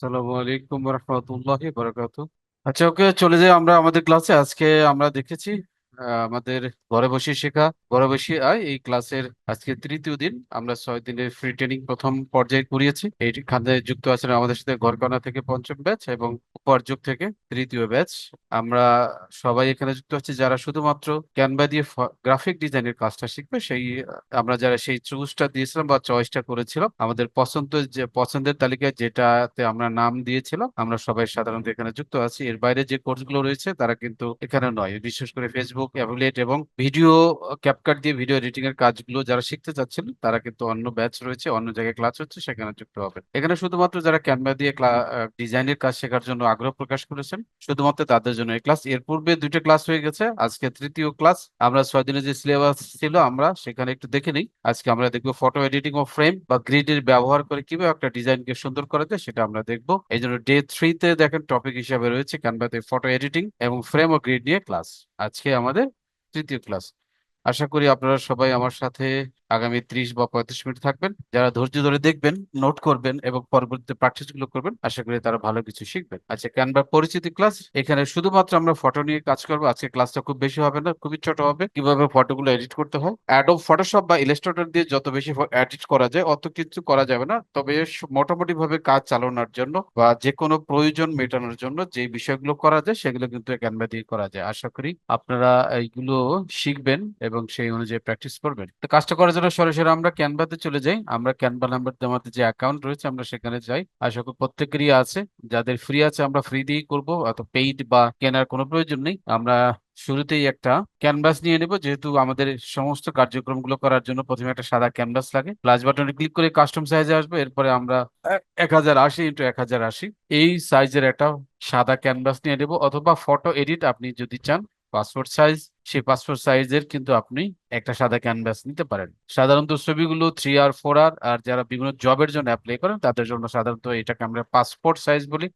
আসসালামু আলাইকুম রহমতুল্লাহি বারাকাতু আচ্ছা ওকে চলে যাই আমরা আমাদের ক্লাসে আজকে আমরা দেখেছি আমাদের ঘরে বসে শেখা। ঘরে বসে আয়, এই ক্লাসের আজকে তৃতীয় দিন। আমরা ছয় দিনের ফ্রি ট্রেনিং প্রথম পর্যায়ে করিয়েছি। এইখানে যুক্ত আছেন আমাদের সাথে ঘরকন্যা থেকে পঞ্চম ব্যাচ এবং উপর যুগ থেকে তৃতীয় ব্যাচ আমরা সবাই এখানে যুক্ত আছি যারা শুধুমাত্র ক্যানভা দিয়ে গ্রাফিক ডিজাইনের কাজটা শিখবে, সেই, আমরা যারা সেই চুজটা দিয়েছিলাম বা চয়েসটা করেছিলাম, আমাদের পছন্দের যে, পছন্দের তালিকায় যেটাতে আমরা নাম দিয়েছিলাম, আমরা সবাই সাধারণত এখানে যুক্ত আছি। এর বাইরে যে কোর্সগুলো রয়েছে, তারা কিন্তু এখানে নয়। বিশেষ করে ফেসবুক অ্যাফিলিয়েট এবং ভিডিও ক্যাপকাট দিয়ে ভিডিও এডিটিং এর কাজগুলো যারা শিখতে চাচ্ছেন, তারা কিন্তু অন্য ব্যাচ রয়েছে, অন্য জায়গায় ক্লাস হচ্ছে, সেখানে যুক্ত হবে এখানে শুধুমাত্র যারা ক্যানভা দিয়ে ডিজাইনের কাজ শেখার জন্য আগ্রহ প্রকাশ করেছেন, শুধুমাত্র তাদের জন্য এই ক্লাস এর পূর্বে দুইটা ক্লাস হয়ে গেছে, আজকে তৃতীয় ক্লাস আমরা ছয় দিনের যে সিলেবাস ছিল, আমরা সেখানে একটু দেখে নিই। আজকে আমরা দেখব ফটো এডিটিং ও ফ্রেম বা গ্রিডের ব্যবহার করে কীভাবে একটা ডিজাইনকে সুন্দর করা যায়, সেটা আমরা দেখব। এই জন্য ডে থ্রিতে দেখেন টপিক হিসাবে রয়েছে ক্যানভাতে ফটো এডিটিং এবং ফ্রেম ও গ্রিড নিয়ে ক্লাস আজকে আমাদের তৃতীয় ক্লাস আশা করি আপনারা সবাই আমার সাথে আগামী ত্রিশ বা পঁয়ত্রিশ মিনিট থাকবেন। যারা ধৈর্য ধরে দেখবেন নোট করবেন এবং পরবর্তীতে প্র্যাকটিসগুলো করবেন, আশা করি তারা ভালো কিছু শিখবেন। আচ্ছা ক্যানভার পরিচিতি ক্লাস এখানে শুধুমাত্র আমরা ফটো নিয়ে কাজ করব। আজকে ক্লাসটা খুব বেশি হবে না, খুবই ছোট হবে। কীভাবে ফটোগুলো এডিট করতে হয়? অ্যাডোব ফটোশপ বা ইলাস্ট্রেটর দিয়ে যত বেশি এডিট করা যায়, অত কিছু করা যাবে না। তবে মোটামুটি ভাবে কাজ চালানোর জন্য বা যে কোনো প্রয়োজন মেটানোর জন্য যে বিষয়গুলো করা যায়, সেগুলো কিন্তু ক্যানভা দিয়ে করা যায়। আশা করি আপনারা এইগুলো শিখবেন এবং সেই অনুযায়ী প্র্যাকটিস করবেন। তো কাজটা করার জন্য সরাসরি আমরা ক্যানভাতে চলে যাই। আমরা ক্যানভা নাম্বার আমাদের যে অ্যাকাউন্ট রয়েছে আমরা সেখানে যাই। আশা করি প্রত্যেকেরই আছে। যাদের ফ্রি আছে আমরা ফ্রি দিয়েই করব। অত পেইড বা কেনার কোনো প্রয়োজন নেই। আমরা শুরুতেই একটা ক্যানভাস নিয়ে নেব। যেহেতু আমাদের সমস্ত কার্যক্রমগুলো করার জন্য প্রথমে একটা সাদা ক্যানভাস লাগে। প্লাস বাটনে ক্লিক করে কাস্টম সাইজে আসবে। এরপরে আমরা এক হাজার আশি ইন্টু এক হাজার আশি। এই সাইজের একটা সাদা ক্যানভাস নিয়ে নেব। অথবা ফটো এডিট আপনি যদি চান পাসপোর্ট সাইজ সেই পাসপোর্ট সাইজের কিন্তু আপনি একটা সাদা ক্যানভাস নিতে পারেন। সাধারণত ছবিগুলো থ্রি আর ফোর আর আর যারা বিভিন্ন জবের জন্য অ্যাপ্লাই করেন, তাদের জন্য সাধারণত এটাকে আমরা পাসপোর্ট সাইজ বলি।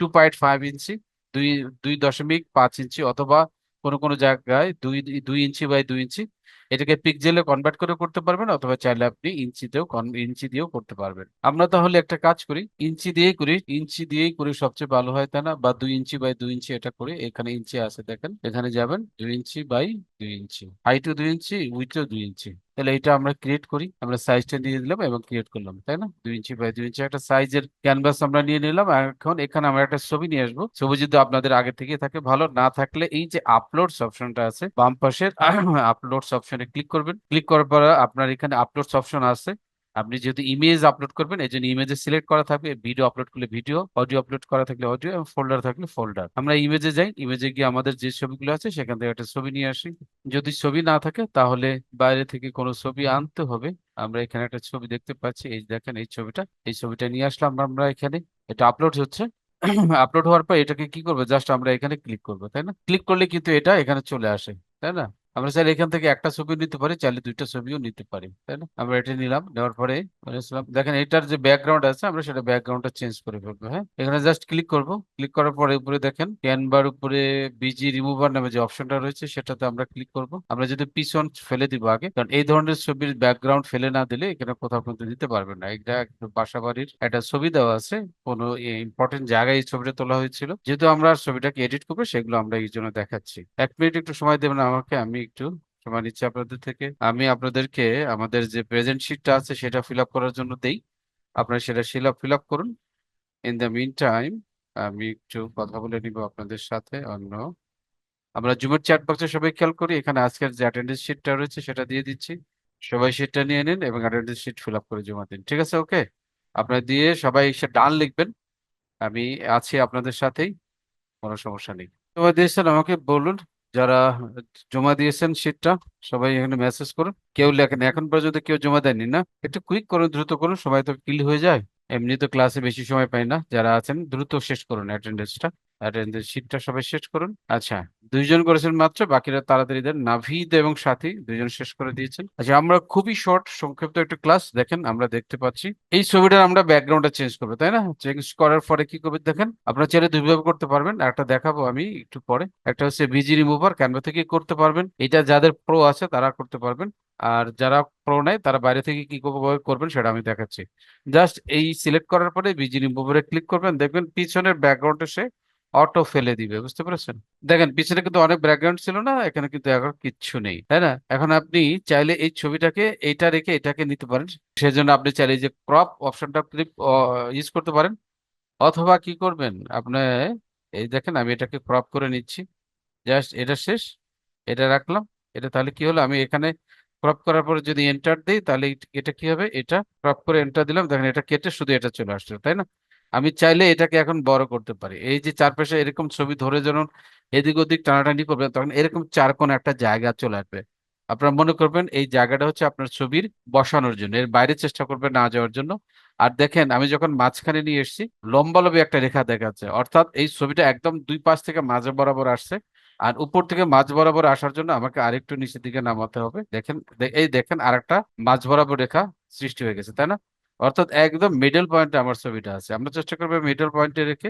টু পয়েন্ট ফাইভ ইঞ্চি, দুই দুই দশমিক পাঁচ ইঞ্চি অথবা কোনো কোনো জায়গায় দুই দুই ইঞ্চি বাই দুই ইঞ্চি এটাকে পিকজেলে কনভার্ট করে করতে পারবেন, অথবা চাইলে আপনি ইঞ্চিতেও ইঞ্চি দিয়েও করতে পারবেন। আমরা তাহলে একটা কাজ করি, ইঞ্চি দিয়েই করি, ইঞ্চি দিয়েই করি সবচেয়ে ভালো হয় তাই না, বা দুই ইঞ্চি বাই দুই ইঞ্চি এটা করি এখানে ইঞ্চি আছে দেখেন, এখানে যাবেন, দুই ইঞ্চি বাই দুই ইঞ্চি। হাইটও দুই ইঞ্চি, উইথও দুই ইঞ্চি। তাহলে এটা আমরা ক্রিয়েট করি, আমরা সাইজটা নিয়ে এবং ক্রিয়েট করলাম, তাই না? দুই ইঞ্চি বাই দুই ইঞ্চি একটা সাইজের ক্যানভাস আমরা নিয়ে নিলাম এখন এখানে আমরা একটা ছবি নিয়ে আসব। ছবি যদি আপনাদের আগে থেকে থাকে, ভালো না থাকলে এই যে আপলোডস অপশনটা আছে, বাম পাশের আপলোডস অপশনে ক্লিক করবেন। ক্লিক করার পর আপনার এখানে আপলোডস অপশন আছে। আপনি যেহেতু ইমেজ আপলোড করবেন, এই জন্য ইমেজে সিলেক্ট করা থাকবে ভিডিও আপলোড করলে ভিডিও অডিও আপলোড করা থাকলে অডিও এবং ফোল্ডার থাকলে ফোল্ডার আমরা ইমেজে যাই ইমেজে গিয়ে আমাদের যে ছবিগুলো আছে, সেখান থেকে একটা ছবি নিয়ে আসি। যদি ছবি না থাকে, তাহলে বাইরে থেকে কোনো ছবি আনতে হবে। আমরা এখানে একটা ছবি দেখতে পাচ্ছি, এই দেখেন এই ছবিটা। এই ছবিটা নিয়ে আসলাম আমরা এখানে। এটা আপলোড হচ্ছে। আপলোড হওয়ার পর এটাকে কি করব? জাস্ট আমরা এখানে ক্লিক করব, তাই না? ক্লিক করলে কিন্তু এটা এখানে চলে আসে, তাই না? আমরা চাইলে এখান থেকে একটা ছবিও নিতে পারি, চাইলে দুইটা ছবিও নিতে পারি, তাই না? আমরা এটা নিলাম, নেওয়ার পরে দেখেন, এটার যে ব্যাকগ্রাউন্ড আছে, আমরা সেটা ব্যাকগ্রাউন্ডটা চেঞ্জ করে ফেলব হ্যাঁ? এখানে জাস্ট ক্লিক করব ক্লিক করার পরে উপরে দেখেন ক্যানভার উপরে বিজি রিমুভার নামে যে অপশনটা রয়েছে, সেটাতে আমরা ক্লিক করব। আমরা যদি পিছন ফেলে দিব আগে, কারণ এই ধরনের ছবির ব্যাকগ্রাউন্ড ফেলে না দিলে এখানে কোথাও কিন্তু দিতে পারবেন না। এটা একটু বাসা বাড়ির একটা ছবি দেওয়া আছে, কোনো ইম্পর্টেন্ট জায়গায় এই ছবিটা তোলা হয়েছিল। যেহেতু আমরা ছবিটাকে এডিট করব, সেগুলো আমরা এই জন্য দেখাচ্ছি। এক মিনিট একটু সময় দেবেন আমাকে, আমি একটু সময় নিচ্ছি আপনাদের থেকে। আমি আপনাদেরকে আমাদের যে প্রেজেন্ট শিটটা আছে সেটা ফিল করার জন্য দেই। আপনারা সেটা ফিল আপ ফিল আপ করুন। ইন দ্য মিন টাইম আমি একটু কথা বলে নিব আপনাদের সাথে অন্য। আমরা জুমের চ্যাট বক্সে সবাই খেয়াল করি। এখানে আজকের যে অ্যাটেন্ডেন্স শিটটা রয়েছে সেটা দিয়ে দিচ্ছি। সবাই শিটটা নিয়ে নিন এবং অ্যাটেন্ডেন্স শিট ফিল করে জমা দিন। ঠিক আছে ওকে আপনারা দিয়ে সবাই এসে ডান লিখবেন। আমি আছি আপনাদের সাথেই, কোনো সমস্যা নেই। জমা দিয়েছেন আমাকে বলুন যারা জমা দিয়েছেন সিটটা সবাই এখানে মেসেজ করুন। কেউ লেখেন এখন পর্যন্ত কেউ জমা দেয়নি না। একটু কুইক করুন, দ্রুত করুন সবাই তো কিল হয়ে যায়। এমনি তো ক্লাসে বেশি সময় পাই না, যারা আছেন, দ্রুত শেষ করুন অ্যাটেন্ডেন্সটা শীটটা সবাই শেষ করুন। আচ্ছা দুইজন করেছেন মাত্র, বাকিরা তাড়াতাড়ি দেন। নাভিদ এবং সাথী দুইজন শেষ করে দিয়েছেন। আচ্ছা আমরা খুবই শর্ট সংক্ষিপ্ত একটা ক্লাস দেখেন, আমরা দেখতে পাচ্ছি। এই ছবিটার আমরা ব্যাকগ্রাউন্ডটা চেঞ্জ করব, তাই না? চেঞ্জ করার পরে কি করবে দেখেন, আপনারা চাইলে দুইভাবে করতে পারবেন। একটা দেখাবো আমি একটু পরে। একটা হচ্ছে বিজি রিমুভার ক্যানভা থেকে করতে পারবেন। এটা যাদের প্রো আছে তারা করতে পারবেন। আর যারা প্রো নাই, তারা বাইরে থেকে কি করবেন সেটা আমি দেখাচ্ছি। জাস্ট এই সিলেক্ট করার পরে বিজি রিমুভারে ক্লিক করবেন। দেখবেন পিছনের ব্যাকগ্রাউন্ডে সে অটো ফেলে দিবে, বুঝতে পেরেছেন? দেখেন, পিছনে কিন্তু অনেক ব্যাকগ্রাউন্ড ছিল না, এখানে কিন্তু এখন কিচ্ছু নেই, তাই না? এখন আপনি চাইলে এই ছবিটাকে এইটা রেখে এটাকে নিতে পারেন, সেজন্য আপনি চাইলে যে ক্রপ অপশনটা ক্লিক ইউজ করতে পারেন, অথবা কি করবেন, আপনি এই দেখেন, আমি এটাকে ক্রপ করে নিচ্ছি জাস্ট এটা শেষ, এটা রাখলাম, এটা তাহলে কি হলো, আমি এখানে ক্রপ করার পরে যদি এন্টার দিই, তাহলে এটা কি হবে, এটা ক্রপ করে এন্টার দিলাম, দেখেন এটা কেটে শুধু এটা চলে আসছে তাই না? আমি চাইলে এটাকে এখন বড় করতে পারি। এই যে চারপাশে এরকম ছবি ধরে যখন এদিক ওদিক টানাটানি করবেন, তখন এরকম চার কোন একটা জায়গা চলে আসবে। আপনারা মনে করবেন এই জায়গাটা হচ্ছে আপনার ছবির বসানোর জন্য, এর বাইরে চেষ্টা করবেন না যাওয়ার জন্য। আর দেখেন, আমি যখন মাঝখানে নিয়ে এসেছি, লম্বালম্বি একটা রেখা দেখাচ্ছে অর্থাৎ এই ছবিটা একদম দুই পাশ থেকে মাঝে বরাবর আসছে। আর উপর থেকে মাঝ বরাবর আসার জন্য আমাকে আরেকটু নিচের দিকে নামাতে হবে। দেখেন, এই দেখেন আরেকটা মাঝ বরাবর রেখা সৃষ্টি হয়ে গেছে, তাই না? অর্থাৎ একদম মিডল পয়েন্টে আমার ছবিটা আছে। আমরা চেষ্টা করব মিডল পয়েন্টে রেখে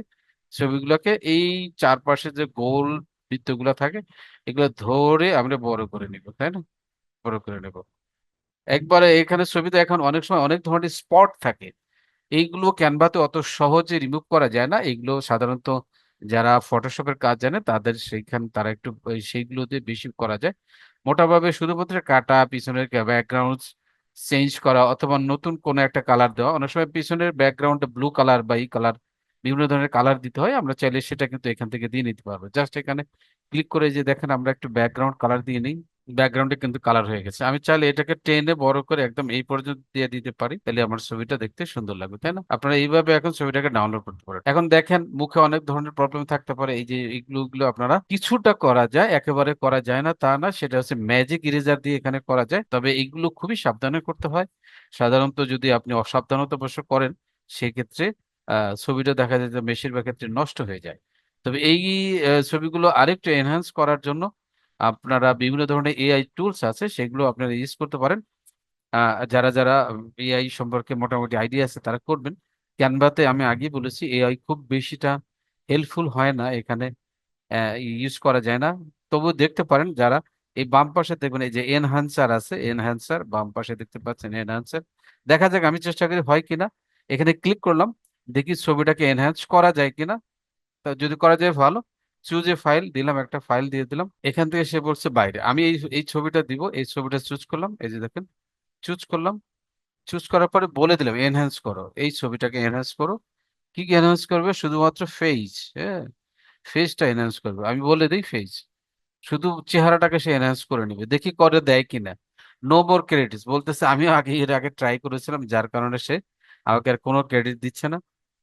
ছবিগুলোকে এই চারপাশে যে গোল বৃত্তগুলো থাকে, এগুলো ধরে আমরা বড় করে নিব, তাই না? বড় করে নেব। একবারে এখানে ছবিতে এখন অনেক সময় অনেক ধরনের স্পট থাকে। এইগুলো ক্যানভাতে অত সহজে রিমুভ করা যায় না। এগুলো সাধারণত যারা ফটোশপের কাজ জানে, তাদের সেইখান, তারা একটু সেইগুলোতে বেশি করা যায়। মোটাভাবে শুধুমাত্র কাটা, পিছনের ব্যাকগ্রাউন্ড চেঞ্জ করা অথবা নতুন কোনো একটা কালার দেওয়া। অনেক সময় পিছনের ব্যাকগ্রাউন্ডে ব্লু কালার বা এই কালার বিভিন্ন ধরনের কালার দিতে হয়, আমরা চাইলে সেটা কিন্তু এখান থেকে দিয়ে নিতে পারব। জাস্ট এখানে ক্লিক করে যে দেখেন আমরা একটু ব্যাকগ্রাউন্ড কালার দিয়ে নিই। ব্যাকগ্রাউন্ডে কিন্তু কালার হয়ে গেছে। আমি চাইলে এটাকে টেনে বড় করে একদম এই পর্যন্ত দিয়ে দিতে পারি, তাহলে আমার ছবিটা দেখতে সুন্দর লাগবে, তাই না? আপনারা এইভাবে এখন ছবিটাকে ডাউনলোড করতে পারেন। এখন দেখেন, মুখে অনেক ধরনের প্রবলেম থাকতে পারে, এই যে এইগুলো আপনারা কিছুটা করা যায়, একেবারে করা যায় না, তা না, সেটা হচ্ছে ম্যাজিক ইরেজার দিয়ে এখানে করা যায়, তবে এইগুলো খুবই সাবধানে করতে হয়। সাধারণত যদি আপনি অসাবধানতা বশত করেন, সেক্ষেত্রে ছবিটা দেখা যায় যে বেশিরভাগ ক্ষেত্রে নষ্ট হয়ে যায়। তবে এই ছবিগুলো আরেকটু এনহান্স করার জন্য আপনারা বিভিন্ন ধরনের এআই টুলস আছে, সেগুলো আপনারা ইউজ করতে পারেন। যারা যারা এআই সম্পর্কে মোটামুটি আইডিয়া আছে, তারা করবেন। ক্যানভাতে আমি আগেই বলেছি এআই খুব বেশিটা হেল্পফুল হয় না, এখানে ইউজ করা যায় না। তবু দেখতে পারেন যারা, এই বাম পাশে দেখবেন এই যে এনহান্সার আছে এনহান্সার বাম পাশে দেখতে পাচ্ছেন এনহান্সার দেখা যাক আমি চেষ্টা করি হয় কিনা। এখানে ক্লিক করলাম, দেখি ছবিটাকে এনহ্যান্স করা যায় কিনা। তা যদি করা যায় ভালো চুজ এ ফাইল দিলাম একটা ফাইল দিয়ে দিলাম, এখান থেকে সে বলছে বাইরে। আমি এই এই ছবিটা দিব, এই ছবিটা চুজ করলাম, এই যে দেখেন চুজ করলাম চুজ করার পরে বলে দিলাম এনহ্যান্স করো। এই ছবিটাকে এনহ্যান্স করো। কি কি এনহ্যান্স করবে? শুধুমাত্র ফেজ হ্যাঁ? ফেজটা এনহ্যান্স করবে। আমি বলে দিই ফেজ শুধু চেহারাটাকে সে এনহ্যান্স করে নিবে। দেখি করে দেয় কিনা। নো মোর ক্রেডিটস বলতেছে আমি আগে, এর আগে ট্রাই করেছিলাম, যার কারণে সে আমাকে আর কোনো ক্রেডিট দিচ্ছে না।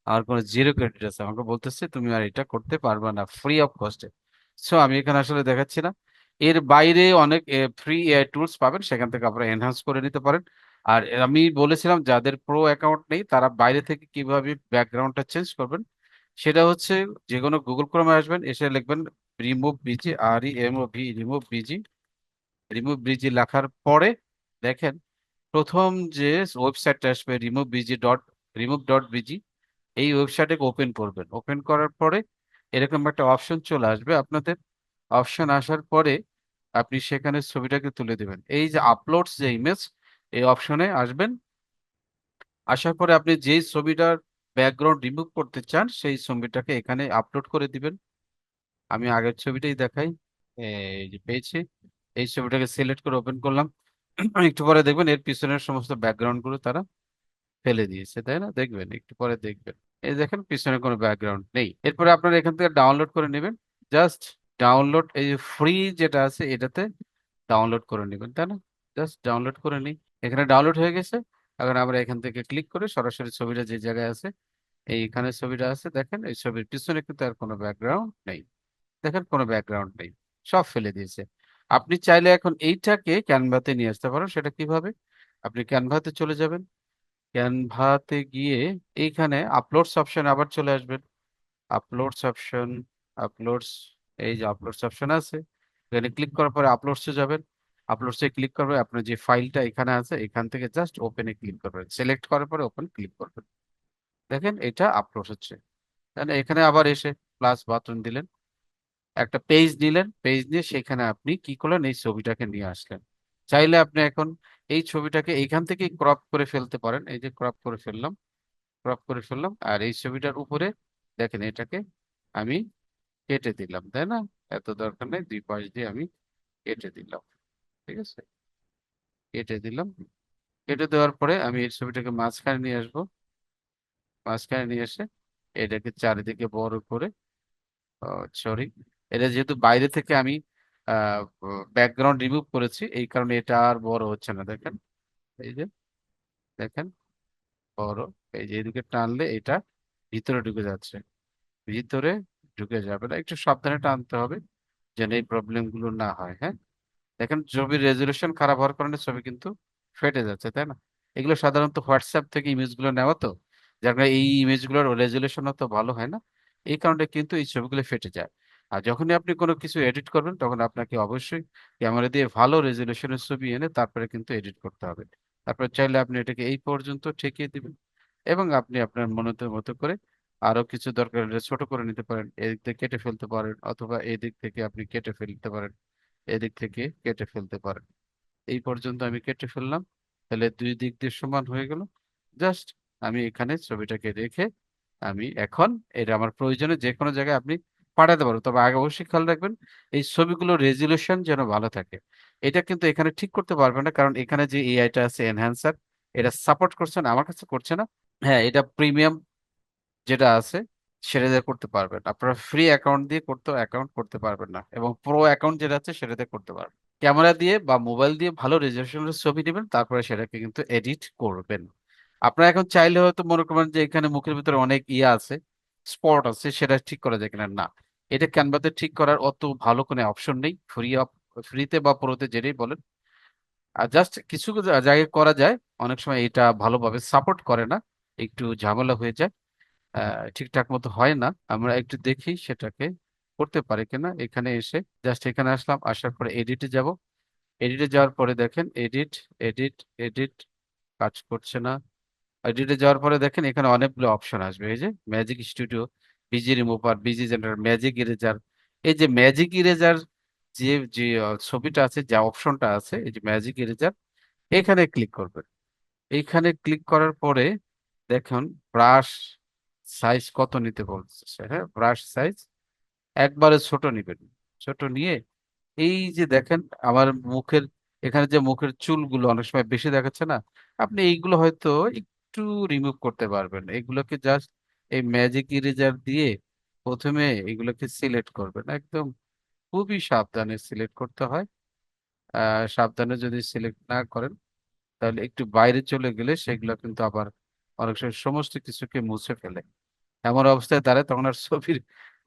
আমার কোনো জিরো ক্রেডিট আছে। আমাকে বলতেছে, তুমি আর এটা করতে পারবে না ফ্রি অফ কস্টে সো আমি এখানে আসলে দেখাচ্ছি না। এর বাইরে অনেক ফ্রি টুলস পাবেন, সেখান থেকে আপনারা এনহান্স করে নিতে পারেন। আর আমি বলেছিলাম, যাদের প্রো অ্যাকাউন্ট নেই, তারা বাইরে থেকে কীভাবে ব্যাকগ্রাউন্ডটা চেঞ্জ করবেন, সেটা হচ্ছে যে কোনো গুগল ক্রোমে আসবেন, এসে লিখবেন remove BG R M O V remove BG remove BG লেখার পরে দেখেন, প্রথম যে ওয়েবসাইটটা আসবে remove BG dot remove dot BG এই ওয়েবসাইটকে ওপেন করবেন। ওপেন করার পরে এরকম একটা অপশন চলে আসবে আপনাদের। অপশন আসার পরে আপনি সেখানে ছবিটাকে তুলে দেবেন। এই যে আপলোডস যে ইমেজ এই অপশনে আসবেন। আসার পরে আপনি যেই ছবিটার ব্যাকগ্রাউন্ড রিমুভ করতে চান, সেই ছবিটাকে এখানে আপলোড করে দিবেন। আমি আগের ছবিটাই দেখাই। এই যে পেয়েছি। এই ছবিটাকে সিলেক্ট করে ওপেন করলাম। একটু পরে দেখবেন এর পিছনের সমস্ত ব্যাকগ্রাউন্ডগুলো তারা ফেলে দিয়েছে, তাই না? দেখবেন, একটু পরে দেখবেন। এই দেখেন, পিছনে কোনো ব্যাকগ্রাউন্ড নেই। এরপরে আপনারা এখান থেকে ডাউনলোড করে নেবেন। জাস্ট ডাউনলোড এই যে ফ্রি যেটা আছে, এটাতে ডাউনলোড করে নেবেন, তাই না? জাস্ট ডাউনলোড করে নিই এখানে ডাউনলোড হয়ে গেছে। এখন আমরা এখান থেকে ক্লিক করে সরাসরি ছবিটা যে জায়গায় আছে, এইখানে ছবিটা আছে। দেখেন, এই ছবির পিছনে কিন্তু আর কোনো ব্যাকগ্রাউন্ড নেই। দেখেন, কোনো ব্যাকগ্রাউন্ড নেই। সব ফেলে দিয়েছে। আপনি চাইলে এখন এইটাকে ক্যানভাতে নিয়ে আসতে পারেন। সেটা কীভাবে? আপনি ক্যানভাতে চলে যাবেন। ক্যানভাতে গিয়ে এইখানে আপলোডস অপশন আবার চলে আসবেন আপলোডস অপশন আপলোডস এই যে আপলোডস অপশন আছে, এখানে ক্লিক করার পরে আপলোডসে যাবেন। আপলোডসে ক্লিক করবে আপনার যে ফাইলটা এখানে আছে, এখান থেকে জাস্ট ওপেনে ক্লিক করবেন। সিলেক্ট করার পরে ওপেন ক্লিক করবেন। দেখেন এটা আপলোড হচ্ছে। তাহলে এখানে আবার এসে প্লাস বাটন দিলেন। একটা পেজ নিলেন পেজ নিয়ে সেখানে আপনি কি করলেন? এই ছবিটাকে নিয়ে আসলেন। চাইলে আপনি এখন এই ছবিটাকে এইখান থেকে ক্রপ করে ফেলতে পারেন। এই যে ক্রপ করে ফেললাম ক্রপ করে ফেললাম, আর এই ছবিটার উপরে দেখেন এটাকে আমি কেটে দিলাম, তাই না? এত দরকার নেই, দুই পাশ দিয়ে আমি কেটে দিলাম, ঠিক আছে? কেটে দিলাম, কেটে দেওয়ার পরে আমি এই ছবিটাকে মাঝখানে নিয়ে আসব। মাঝখানে নিয়ে এসে এটাকে চারিদিকে বড় করে সরি এটা যেহেতু বাইরে থেকে আমি ব্যাকগ্রাউন্ড রিমুভ করেছি। এই কারণে এটা আর বড় হচ্ছে না, দেখেন। এই যে, দেখেন, বড়। এই যে, এদিকে টানলে এটা ভিতরে ঢুকে যাচ্ছে। ভিতরে ঢুকে যাবে না। একটু সাবধানে টানতে হবে যেন এই প্রবলেমগুলো না হয় হ্যাঁ? দেখেন, ছবির রেজলিউশন খারাপ হওয়ার কারণে ছবি কিন্তু ফেটে যাচ্ছে, তাই না? এগুলো সাধারণত হোয়াটসঅ্যাপ থেকে ইমেজগুলো নেওয়া তো। যার কারণে এই ইমেজগুলোর রেজলিউশন তো ভালো হয় না। এই কারণে কিন্তু এই ছবিগুলো ফেটে যায়। আর যখনই আপনি কোনো কিছু এডিট করবেন, তখন আপনাকে অবশ্যই ক্যামেরা দিয়ে ভালো রেজলিউশনের ছবি এনে তারপরে কিন্তু এডিট করতে হবে। তারপরে চাইলে আপনি এটাকে এই পর্যন্ত ঠেকিয়ে দিবেন এবং আপনি আপনার মনের মতো করে আরও কিছু দরকার হলে ছোট করে নিতে পারেন। এদিক থেকে কেটে ফেলতে পারেন অথবা এদিক থেকে আপনি কেটে ফেলতে পারেন, এদিক থেকে কেটে ফেলতে পারেন। এই পর্যন্ত আমি কেটে ফেললাম। তাহলে দুই দিক দিয়ে সমান হয়ে গেল। জাস্ট আমি এখানে ছবিটাকে রেখে আমি এখন এটা আমার প্রয়োজনে যে কোনো জায়গায় আপনি পাঠাতে পারব। তবে আগে অবশ্যই খেয়াল রাখবেন, এই ছবিগুলোর রেজলিউশন যেন ভালো থাকে। এটা কিন্তু এখানে ঠিক করতে পারবেন না, কারণ এখানে যে এআইটা আছে এনহ্যান্সার এটা সাপোর্ট করছে না, আমার কাছে করছে না। হ্যাঁ এটা প্রিমিয়াম যেটা আছে, সেটা দিয়ে করতে পারবেন। আপনারা ফ্রি অ্যাকাউন্ট দিয়ে করতে অ্যাকাউন্ট করতে পারবেন না, এবং প্রো অ্যাকাউন্ট যেটা আছে, সেটা দিয়ে করতে পারবেন। ক্যামেরা দিয়ে বা মোবাইল দিয়ে ভালো রেজলিউশনের ছবি নেবেন, তারপরে সেটাকে কিন্তু এডিট করবেন। আপনারা এখন চাইলে হয়তো মনে করবেন যে এখানে মুখের ভিতরে অনেক ইয়ে আছে স্পট আছে, সেটা ঠিক করা যায় কিনা? না। এটা ক্যানভাতে ঠিক করার অত ভালো কোনো অপশন নেই। ফ্রি ফ্রিতে বা প্রোতে যেটাই বলেন। আর জাস্ট কিছু জায়গায় করা যায়। অনেক সময় এটা ভালোভাবে সাপোর্ট করে না। একটু ঝামেলা হয়ে যায়। ঠিকঠাক মতো হয় না। আমরা একটু দেখি সেটাকে করতে পারি কিনা। এখানে এসে জাস্ট এখানে আসলাম, আসার পরে এডিটে যাব। এডিটে যাওয়ার পরে দেখেন এডিট এডিট এডিট কাজ করছে না। এডিটে যাওয়ার পরে দেখেন এখানে অনেকগুলো অপশন আসবে। এই যে magic studio BG remover BG general magic eraser এই যে ম্যাজিক ইরেজার যে যে ছবিটা আছে, যে অপশনটা আছে, এই যে ম্যাজিক ইরেজার এখানে ক্লিক করবেন। এইখানে ক্লিক করার পরে দেখুন ব্রাশ সাইজ কত নিতে বলছে হ্যাঁ? ব্রাশ সাইজ একবারে ছোট নিবেন। ছোট নিয়ে এই যে দেখেন আমার মুখের, এখানে যে মুখের চুলগুলো অনেক সময় বেশি দেখাচ্ছে না, আপনি এইগুলো হয়তো একটু রিমুভ করতে পারবেন। এগুলোকে জাস্ট এই ম্যাজিক ইরেজার দিয়ে প্রথমে এগুলোকে সিলেক্ট করবেন। একদম খুবই সাবধানে সিলেক্ট করতে হয়। সাবধানে যদি সিলেক্ট না করেন, তাহলে একটু বাইরে চলে গেলে সেগুলো কিন্তু আবার অনেক সময় সমস্ত কিছুকে মুছে ফেলে। এমন অবস্থায় দাঁড়ায় তখন আর ছবির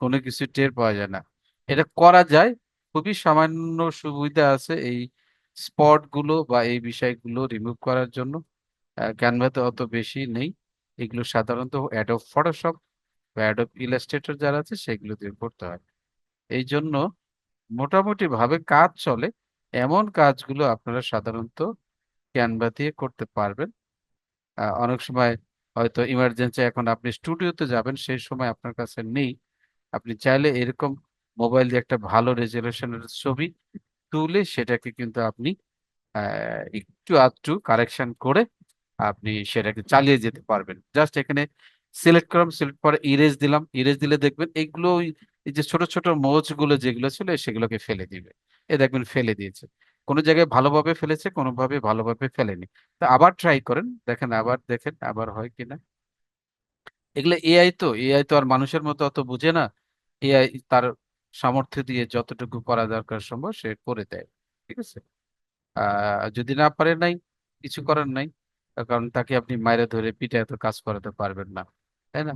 কোনো কিছু টের পাওয়া যায় না। এটা করা যায়। খুবই সামান্য সুবিধা আছে এই স্পটগুলো বা এই বিষয়গুলো রিমুভ করার জন্য। ক্যানভাতে অত বেশি নেই। এগুলো সাধারণত অ্যাডব ফটোশপ বা অ্যাডব ইলাস্ট্রেটর যারা আছে, সেগুলো দিয়ে করতে হয়। এই জন্য মোটামুটি ভাবে কাজ চলে। এমন কাজগুলো আপনারা সাধারণত ক্যানভা দিয়ে করতে পারবেন। অনেক সময় হয়তো ইমার্জেন্সি এখন আপনি স্টুডিওতে যাবেন, সেই সময় আপনার কাছে নেই। আপনি চাইলে এরকম মোবাইল দিয়ে একটা ভালো রেজলিউশনের ছবি তুলে সেটাকে কিন্তু আপনি একটু আধটু কারেকশন করে আপনি সেটাকে চালিয়ে যেতে পারবেন। জাস্ট এখানে সিলেক্ট করলাম সিলেক্ট করে ইরেজ দিলাম। ইরেজ দিলে দেখবেন এগুলো এই যে ছোট ছোট মোজগুলো যেগুলো ছিল সেগুলোকে ফেলে দিবে। এ দেখবেন ফেলে দিয়েছে। কোনো জায়গায় ভালোভাবে ফেলেছে, কোনোভাবে ভালোভাবে ফেলেনি। তা আবার ট্রাই করেন, দেখেন আবার দেখেন আবার হয় কিনা এগুলো এআই তো এআই তো আর মানুষের মতো অত বুঝে না। এআই তার সামর্থ্য দিয়ে যতটুকু করা দরকার সম্ভব সে করে দেয়। ঠিক আছে? আহ, যদি না পারে নাই, কিছু করার নাই। কারণ তাকে আপনি মাইরে ধরে পিঠে এত কাজ করাতে পারবেন না তাই না?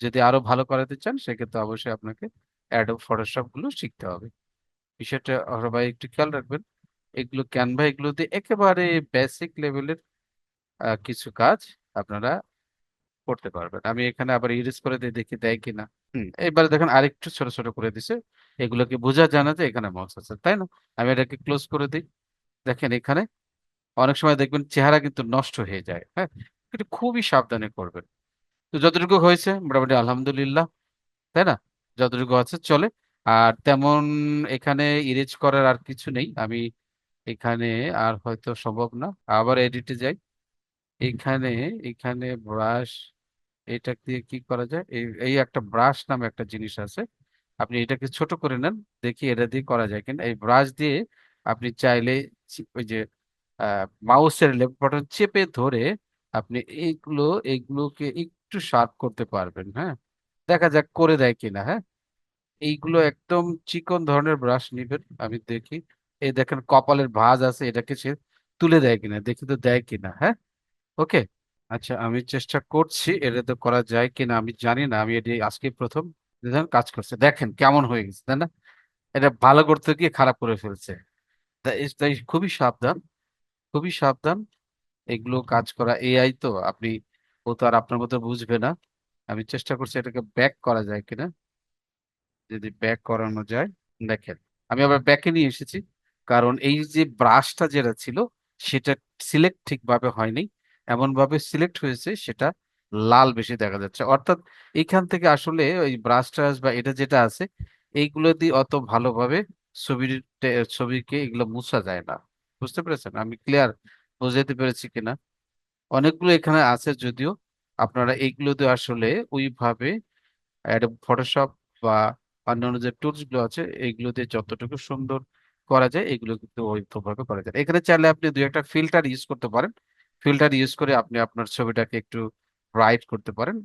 যদি আরও ভালো করাতে চান সেক্ষেত্রে অবশ্যই আপনাকে অ্যাডোব ফটোশপগুলো শিখতে হবে। বিষয়টা সবাই একটু খেয়াল রাখবেন এগুলো ক্যানভা এগুলোতে একেবারে বেসিক লেভেলের কিছু কাজ আপনারা করতে পারবেন। আমি এখানে আবার ইরেজ করে দিয়ে দেখি দেয় কিনা। হুম। এবারে দেখেন আরেকটু ছোট ছোট করে দিছে। এগুলোকে বোঝা যায় না যে এখানে মাউস আছে তাই না? আমি এটাকে ক্লোজ করে দিই। দেখেন এখানে অনেক সময় দেখবেন চেহারা কিন্তু নষ্ট হয়ে যায় হ্যাঁ? কিন্তু খুবই সাবধানে করবেন। তো যতটুকু হয়েছে মোটামুটি আলহামদুলিল্লাহ, তাই না? যতটুকু আছে চলে। আর তেমন এখানে ইরেজ করার আর কিছু নেই। আমি এখানে আর হয়তো সম্ভব না। আবার এডিটে যাই। এখানে এখানে ব্রাশ এটা দিয়ে কি করা যায়? এই একটা ব্রাশ নামে একটা জিনিস আছে। আপনি এটাকে ছোট করে নেন, দেখি এটা দিয়ে করা যায় কিনা। এই ব্রাশ দিয়ে আপনি চাইলে ওই যে মাউসের লেফট বাটন চেপে ধরে আপনি এইগুলো এইগুলোকে একটু শার্প করতে পারবেন হ্যাঁ? দেখা যাক করে দেয় কিনা হ্যাঁ? এইগুলো একদম চিকন ধরনের ব্রাশ নিবেন, আমি দেখি। এই দেখেন কপালের ভাঁজ আছে, এটাকে সে তুলে দেয় কিনা, দেখি তো দেয় কিনা হ্যাঁ? ওকে আচ্ছা আমি চেষ্টা করছি, এটা তো করা যায় কিনা, আমি জানি না, আমি এটি আজকে প্রথম কাজ করছে। দেখেন কেমন হয়ে গেছে, তাই না? এটা ভালো করতে গিয়ে খারাপ করে ফেলছে। খুবই সাবধান। খুবই সাবধান। এগুলো কাজ করা এআই তো, আপনি ও তো আর আপনার মতো বুঝবে না। আমি চেষ্টা করছি এটাকে ব্যাক করা যায় কিনা। যদি ব্যাক করানো যায়, দেখেন, আমি আবার ব্যাকে নিয়ে এসেছি। কারণ এই যে ব্রাশটা যেটা ছিল, সেটা সিলেক্ট ঠিকভাবে হয়নি। এমন ভাবে সিলেক্ট হয়েছে, সেটা লাল বেশি দেখা যাচ্ছে। অর্থাৎ এইখান থেকে আসলে ওই ব্রাশ টাশ বা এটা যেটা আছে, এইগুলো দিয়ে অত ভালোভাবে ছবির ছবিকে এগুলো মুছা যায় না। বুঝতে পেরেছেন? আমি ক্লিয়ার বুঝাইতে পেরেছি কিনা? অনেকগুলো এখানে আছে যদিও। আপনারা এইগুলো আসলে ওইভাবে ফটোশপ বা অন্যান্য যে টুলসগুলো আছে, এইগুলো দিয়ে যতটুকু সুন্দর করা যায় এগুলো কিন্তু ওইভাবে করা যায়। এখানে চাইলে আপনি দুই একটা ফিল্টার ইউজ করতে পারেন। ফিল্টার ইউজ করে আপনি আপনার ছবিটাকে একটু ব্রাইট করতে পারেন।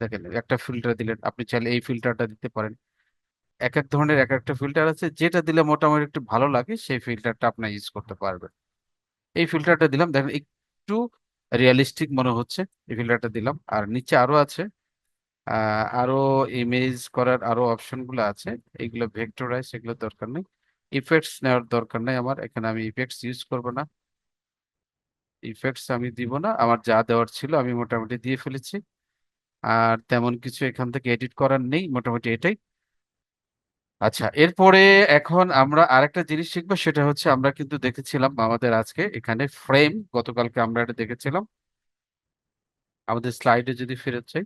দেখেন, একটা ফিল্টার দিলেন, আপনি চাইলে এই ফিল্টারটা দিতে পারেন। এক এক ধরনের এক একটা ফিল্টার আছে, যেটা দিলে মোটামুটি একটু ভালো লাগে, সেই ফিল্টারটা আপনি ইউজ করতে পারবেন। এই ফিল্টারটা দিলাম, দেখেন একটু রিয়ালিস্টিক মনে হচ্ছে, এই ফিল্টারটা দিলাম। আর নিচে আরও আছে আরও ইমেজ করার আরও অপশনগুলো আছে এইগুলো ভেক্টরাইজ এগুলো দরকার নেই। ইফেক্টস নেওয়ার দরকার নেই আমার, এখানে আমি ইফেক্টস ইউজ করব না। ইফেক্টস আমি দিব না, আমার যা দেওয়ার ছিল আমি মোটামুটি দিয়ে ফেলেছি। আর তেমন কিছু এখান থেকে এডিট করার নেই, মোটামুটি এটাই। আচ্ছা এরপরে এখন আমরা আরেকটা জিনিস শিখব, সেটা হচ্ছে আমরা কিন্তু দেখেছিলাম আমাদের আজকে এখানে ফ্রেম গতকালকে আমরা এটা দেখেছিলাম। আমাদের স্লাইডে যদি ফেরত চাই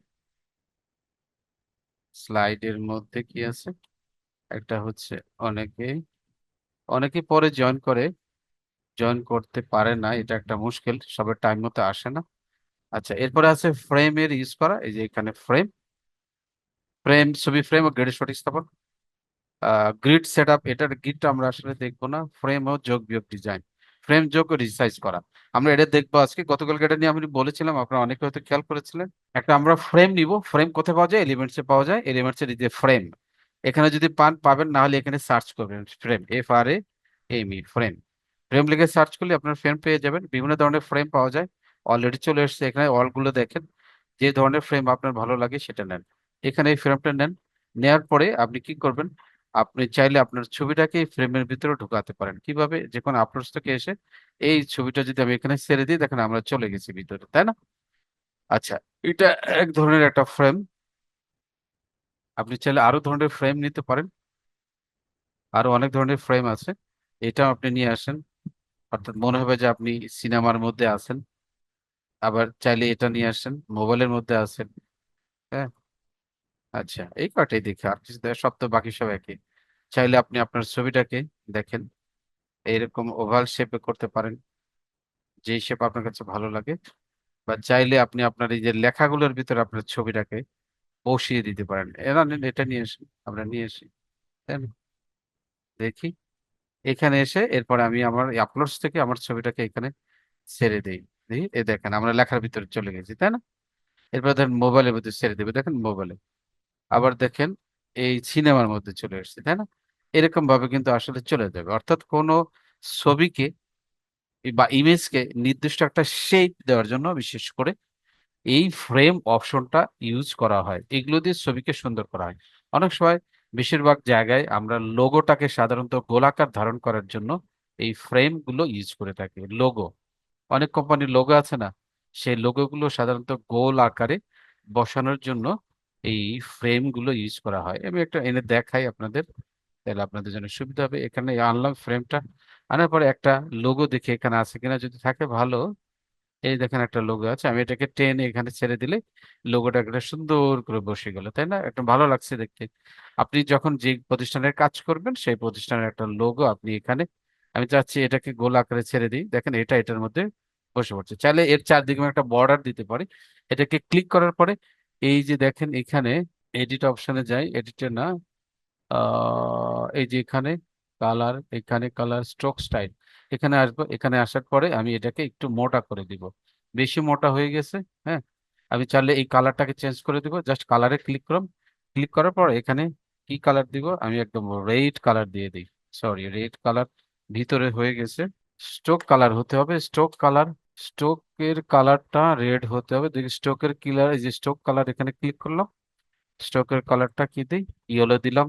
স্লাইডের মধ্যে কি আছে? একটা হচ্ছে অনেকে অনেকে পরে জয়েন করে। জয়েন করতে পারে না, এটা একটা মুশকিল, সবার টাইম মতো আসে না। আচ্ছা এরপরে আছে ফ্রেমের ইউজ করা, এই যে এখানে ফ্রেম ফ্রেম ছবি ফ্রেম ও গ্রিড স্থাপন। গ্রিড সেট আপ এটার গ্রিডটা আমরা আসলে দেখব না ফ্রেম ও যোগ বিয়োগ ডিজাইন ফ্রেম যোগ ও রিসাইজ করা। আমরা এটা দেখব আজকে, গতকালকে এটা নিয়ে আমি বলেছিলাম, আপনারা অনেকে হয়তো খেয়াল করেছিলেন। একটা আমরা ফ্রেম নিব ফ্রেম কোথায় পাওয়া যায়? এলিমেন্টসে পাওয়া যায়। এলিমেন্টসের যে ফ্রেম এখানে যদি পান, পাবেন, না হলে এখানে সার্চ করবেন frame F R A M E frame frame লিখে সার্চ করলে আপনার ফ্রেম পেয়ে যাবেন। বিভিন্ন ধরনের ফ্রেম পাওয়া যায়। অলরেডি চলে এসেছে এখানে অলগুলো দেখেন। যে ধরনের ফ্রেম আপনার ভালো লাগে, সেটা নেন। এখানে এই ফ্রেমটা নেন। নেওয়ার পরে আপনি কি করবেন? আপনি চাইলে আপনার ছবিটাকে ফ্রেমের ভিতরে ঢোকাতে পারেন। কীভাবে? যে কোনো আপলোড থেকে এসে এই ছবিটা যদি আমি এখানে ছেড়ে দিই, দেখেন আমরা চলে গেছি ভিতরে, তাই না? আচ্ছা এটা এক ধরনের একটা ফ্রেম আপনি চাইলে আরও ধরনের ফ্রেম নিতে পারেন। আরও অনেক ধরনের ফ্রেম আছে। এটা আপনি নিয়ে আসেন। অর্থাৎ মনে হবে যে আপনি সিনেমার মধ্যে আছেন। আবার চাইলে এটা নিয়ে আসেন মোবাইলের মধ্যে আছেন। হ্যাঁ? আচ্ছা এই কয়টাই দেখি? আর কিছু দেখ- সব তো বাকি সব একই। চাইলে আপনি আপনার ছবিটাকে দেখেন। এইরকম ওভাল শেপে করতে পারেন। যে শেপ আপনার কাছে ভালো লাগে। বা চাইলে আপনি আপনার এই যে লেখাগুলোর ভিতরে আপনার ছবিটাকে বসিয়ে দিতে পারেন। এরা নেন, এটা নিয়ে আসি আমরা নিয়ে আসি তাই না? দেখি। এখানে এসে এরপরে আমি আমার আপলোডস থেকে আমার ছবিটাকে এখানে ছেড়ে দিই। দেখি এই দেখেন আমরা লেখার ভিতরে চলে গেছি তাই না? এরপর দেখেন মোবাইলের মধ্যে ছেড়ে দেবে। দেখেন মোবাইলে আবার দেখেন এই সিনেমার মধ্যে চলে এসেছে, তাই না? এরকম ভাবে কিন্তু আসলে চলে যাবে। অর্থাৎ কোনো ছবিকে বা ইমেজকে নির্দিষ্ট একটা শেপ দেওয়ার জন্য বিশেষ করে এই ফ্রেম অপশনটা ইউজ করা হয়। এগুলো দিয়ে ছবিকে সুন্দর করা হয়। অনেক সময় বেশিরভাগ জায়গায় আমরা লোগোটাকে সাধারণত গোলাকার ধারণ করার জন্য এই ফ্রেমগুলো ইউজ করে থাকি। লোগো অনেক কোম্পানির লোগো আছে না? সেই লোগো গুলো সাধারণত গোল আকারে বসানোর জন্য এই ফ্রেমগুলো ইউজ করা হয়। আমি একটা এনে দেখাই আপনাদের, তাহলে আপনাদের জন্য সুবিধা হবে। এখানে আনলাম ফ্রেমটা আনার পরে একটা লোগো দেখে এখানে আছে কিনা। যদি থাকে ভালো, এই দেখেন একটা লোগো আছে। আমি এটাকে টেনে এখানে ছেড়ে দিলে লোগোটা একটা সুন্দর করে বসে গেল, তাই না? একটা ভালো লাগছে দেখতে। আপনি যখন যে প্রতিষ্ঠানের কাজ করবেন, সেই প্রতিষ্ঠানের একটা লোগো আপনি এখানে, আমি চাচ্ছি এটাকে গোল আকারে ছেড়ে দিই। দেখেন এটা, এটার মধ্যে বসে পড়ছে। চাইলে এর চারদিকে একটা বর্ডার দিতে পারি। এটাকে ক্লিক করার পরে এই যে দেখেন এখানে এডিট অপশনে যাই এডিটে না এই যে এখানে কালার এখানে কালার স্ট্রোক স্টাইল এখানে আসব, এখানে আসার পরে আমি এটাকে একটু মোটা করে দিব। বেশি মোটা হয়ে গেছে হ্যাঁ? আমি চাইলে এই কালারটাকে চেঞ্জ করে দিব জাস্ট কালারে ক্লিক করলাম ক্লিক করার পর এখানে কি কালার দিব? আমি একদম রেড কালার দিয়ে দিই। সরি রেড কালার ভিতরে হয়ে গেছে। স্ট্রোক কালার হতে হবে স্ট্রোক কালার স্ট্রোকের কালারটা রেড হতে হবে। দেখি স্ট্রোকের কালার, এই যে স্ট্রোক কালার এখানে ক্লিক করলাম। স্ট্রোকের কালারটা কি দিই? ইয়েলো দিলাম।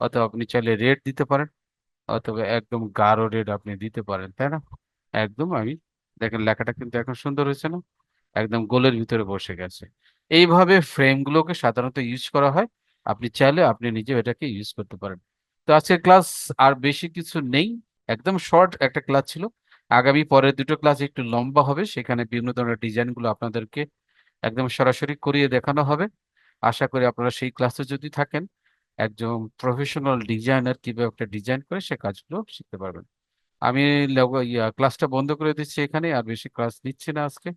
অথবা আপনি চাইলে রেড দিতে পারেন, অথবা একদম গাঢ় রেড আপনি দিতে পারেন, তাই না? একদম আমি, দেখেন লেখাটা কিন্তু এখন সুন্দর হয়েছে না? একদম গোলের ভিতরে বসে গেছে। এইভাবে ফ্রেমগুলোকে সাধারণত ইউজ করা হয়। আপনি চাইলে আপনি নিজে এটাকে ইউজ করতে পারেন। তো আজকের ক্লাস আর বেশি কিছু নেই। একদম শর্ট একটা ক্লাস ছিল। আগামী পরের দুটো ক্লাস একটু লম্বা হবে, সেখানে বিভিন্ন ধরনের ডিজাইনগুলো আপনাদেরকে একদম সরাসরি করিয়ে দেখানো হবে। আশা করি আপনারা সেই ক্লাসে যদি থাকেন, একজন প্রফেশনাল ডিজাইনার কীভাবে একটা ডিজাইন করে সে কাজগুলো শিখতে পারবেন। আমি ক্লাসটা বন্ধ করে দিচ্ছি এখানে আর বেশি ক্লাস নিচ্ছি না আজকে।